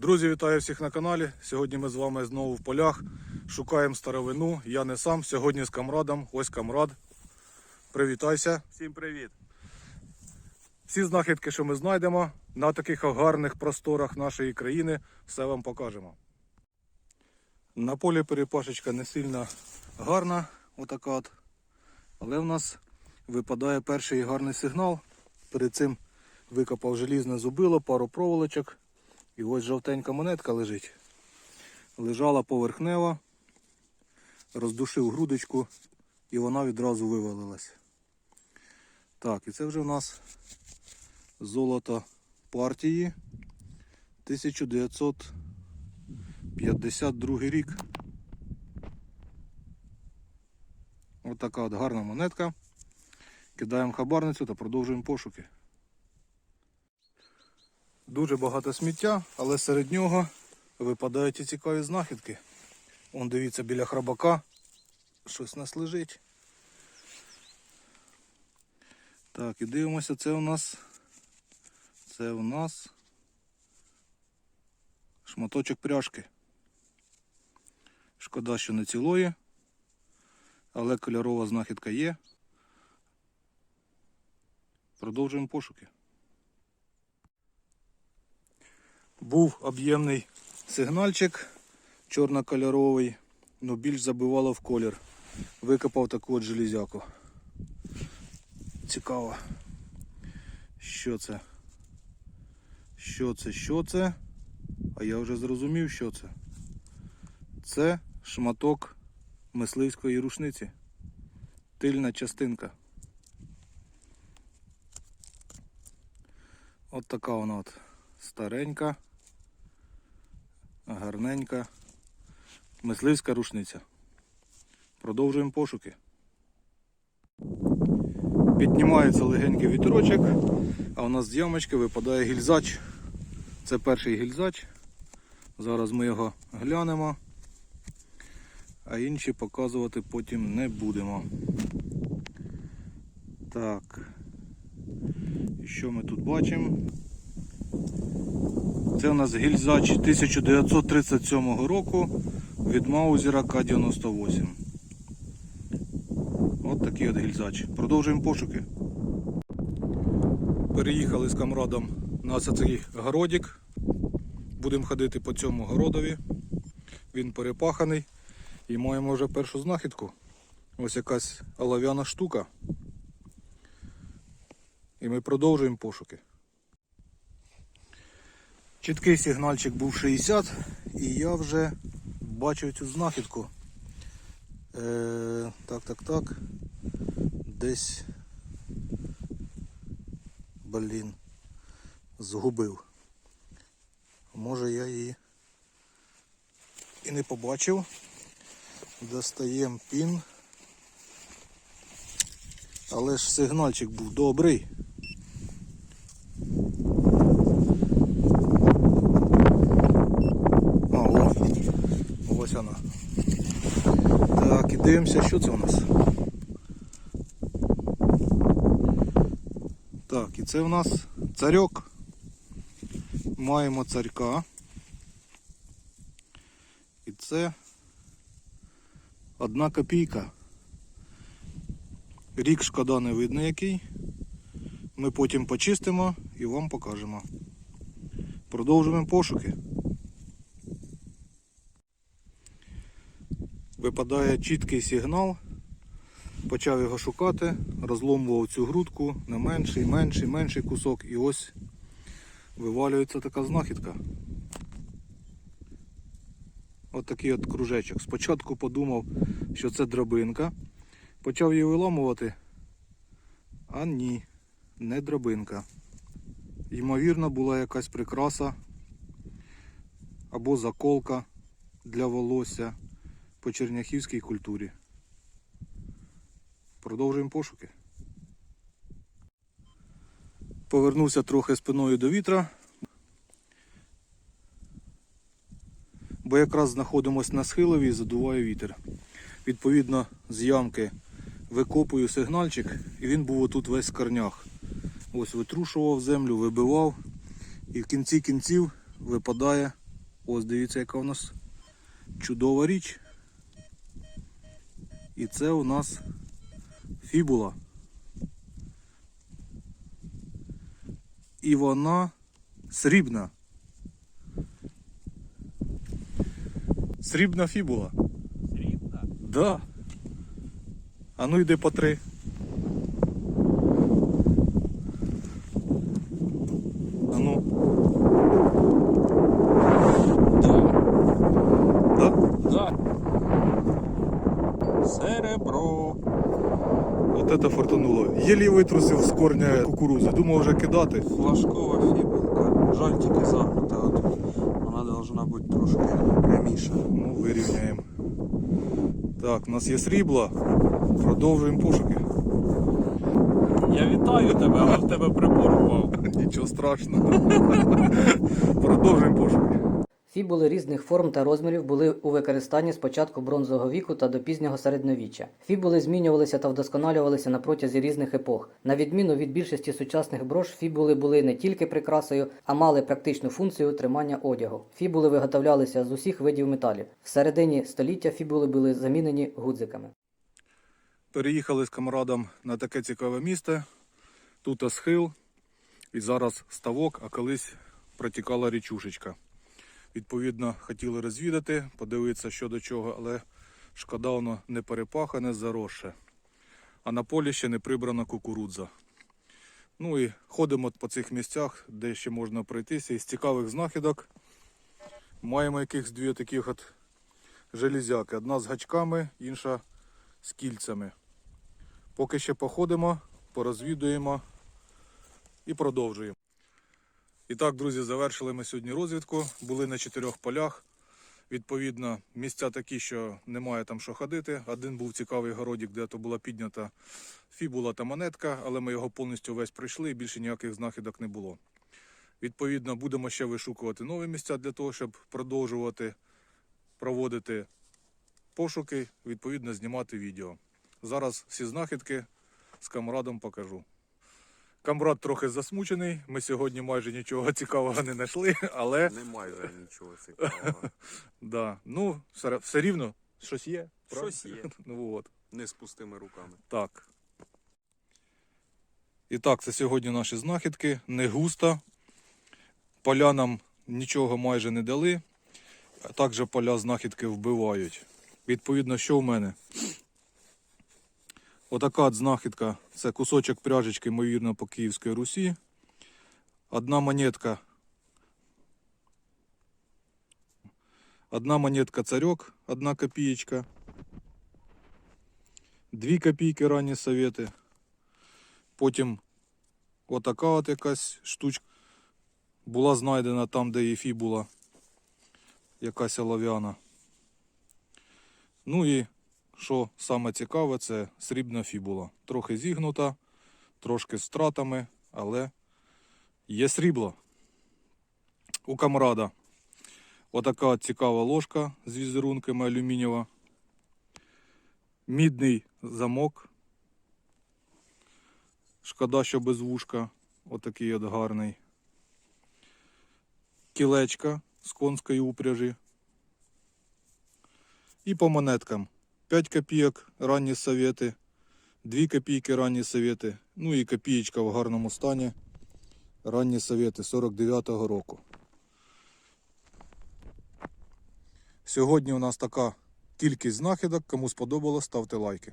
Друзі, вітаю всіх на каналі. Сьогодні ми з вами знову в полях. Шукаємо старовину. Я не сам. Сьогодні з камрадом. Ось камрад. Привітайся. Всім привіт! Всі знахідки, що ми знайдемо на таких гарних просторах нашої країни, все вам покажемо. На полі перепашечка не сильно гарна, отака от. Але в нас випадає перший гарний сигнал. Перед цим викопав желізне зубило, пару проволочок. І ось жовтенька монетка лежить. Лежала поверхнево, роздушив грудочку і вона відразу вивалилась. Так, і це вже в нас золото партії 1952 рік. Ось така от гарна монетка. Кидаємо хабарницю та продовжуємо пошуки. Дуже багато сміття, але серед нього випадають і цікаві знахідки. Вон дивіться біля храбака. Щось нас лежить. Так, і дивимося, це у нас. Це у нас шматочок пряжки. Шкода, що не цілої, але кольорова знахідка є. Продовжуємо пошуки. Був об'ємний сигнальчик чорнокольоровий, але більш забивало в колір. Викопав таку от железяку. Цікаво. Що це? Що це? Що це? А я вже зрозумів, що це. Це шматок мисливської рушниці. Тильна частинка. От така вона от старенька, гарненька, мисливська рушниця. Продовжуємо пошуки. Піднімається легенький вітрочок, а у нас з ямочки випадає гільзач. Це перший гільзач. Зараз ми його глянемо, а інші показувати потім не будемо. Так. І що ми тут бачимо? Це у нас гільзач 1937 року від Маузера К-98. От такий от гільзач. Продовжуємо пошуки. Переїхали з камрадом на цей городик. Будемо ходити по цьому городові. Він перепаханий. І маємо вже першу знахідку. Ось якась олов'яна штука. І ми продовжуємо пошуки. Чіткий сигнальчик був 60, і я вже бачив цю знахідку. Е, так, так, так. Десь. Блін. Згубив. Може я її і не побачив. Достаємо пін. Але ж сигнальчик був добрий. А, о, ось вона. Так, і дивимося, що це у нас. Так, і це у нас царьок. Маємо царька. І це одна копійка. Рік шкода не видно який. Ми потім почистимо і вам покажемо. Продовжуємо пошуки. Випадає чіткий сигнал. Почав його шукати, розломував цю грудку на менший, менший, менший кусок і ось вивалюється така знахідка. От такий от кружечок. Спочатку подумав, що це дробинка. Почав її виламувати, а ні, не дробинка. Ймовірно, була якась прикраса або заколка для волосся по черняхівській культурі. Продовжуємо пошуки. Повернувся трохи спиною до вітра, бо якраз знаходимося на схилові і задуває вітер. Відповідно, з ямки викопую сигнальчик, і він був отут весь в корнях. Ось витрушував землю, вибивав, і в кінці кінців випадає Ось дивіться, яка у нас чудова річ. І це у нас фібула. І вона срібна. Срібна фібула. Срібна? Да. А ну йди по три. А ну. Да. Да? Да. Серебро. От это фортануло. Єлі витрусив з корня кукурузи. Думав вже кидати. Флажкова фібулка. Жаль тільки загнута отут. Вона должна бути трошки пряміша. Ну, вирівняємо. Так, у нас є срібло. Продовжуємо пошуки. Я вітаю тебе, але в тебе прибор впав. Нічого страшного. Продовжуємо пошуки. Фібули різних форм та розмірів були у використанні з початку бронзового віку та до пізнього середньовіччя. Фібули змінювалися та вдосконалювалися на протязі різних епох. На відміну від більшості сучасних брош, фібули були не тільки прикрасою, а мали практичну функцію тримання одягу. Фібули виготовлялися з усіх видів металів. В середині століття фібули були замінені гудзиками. Переїхали з камрадом на таке цікаве місце. Тут схил і зараз ставок, а колись протікала річушечка. Відповідно, хотіли розвідати, подивитися, що до чого, але шкода воно не перепахане, заросше. А на полі ще не прибрана кукурудза. Ну і ходимо по цих місцях, де ще можна пройтися. Із цікавих знахідок маємо якихось дві таких от железяки. Одна з гачками, інша з кільцями. Поки ще походимо, порозвідуємо і продовжуємо. І так, друзі, завершили ми сьогодні розвідку. Були на чотирьох полях. Відповідно, місця такі, що немає там що ходити. Один був цікавий городик, де то була піднята фібула та монетка, але ми його повністю весь пройшли і більше ніяких знахідок не було. Відповідно, будемо ще вишукувати нові місця для того, щоб продовжувати проводити пошуки, відповідно, знімати відео. Зараз всі знахідки з камрадом покажу. Камрад трохи засмучений. Ми сьогодні майже нічого цікавого не знайшли, але Немає вже нічого цікавого. да, ну, все, все рівно щось є. правда? Щось є. Ну от, Не з пустими руками. так. І так, це сьогодні наші знахідки. Не густо. Поля нам нічого майже не дали. Також поля знахідки вбивають. Відповідно, що в мене? Отака от знахідка. Це кусочок пряжечки, ймовірно, по Київській Русі. Одна монетка. Одна монетка царьок, одна копієчка. Дві копійки ранні совєти. Потім отака от якась штучка. Була знайдена там, де її була. Якась олов'яна. Ну і що саме цікаве, це срібна фібула. Трохи зігнута, трошки з втратами, але є срібло. У камрада отака цікава ложка з візерунками алюмінієва. Мідний замок. Шкода, що без вушка. Отакий от гарний. Кілечка з конської упряжі. І по монеткам. 5 копійок ранні совєти, 2 копійки ранні совєти, ну і копієчка в гарному стані. Ранні совєти 49-го року. Сьогодні у нас така кількість знахідок. Кому сподобалось, ставте лайки.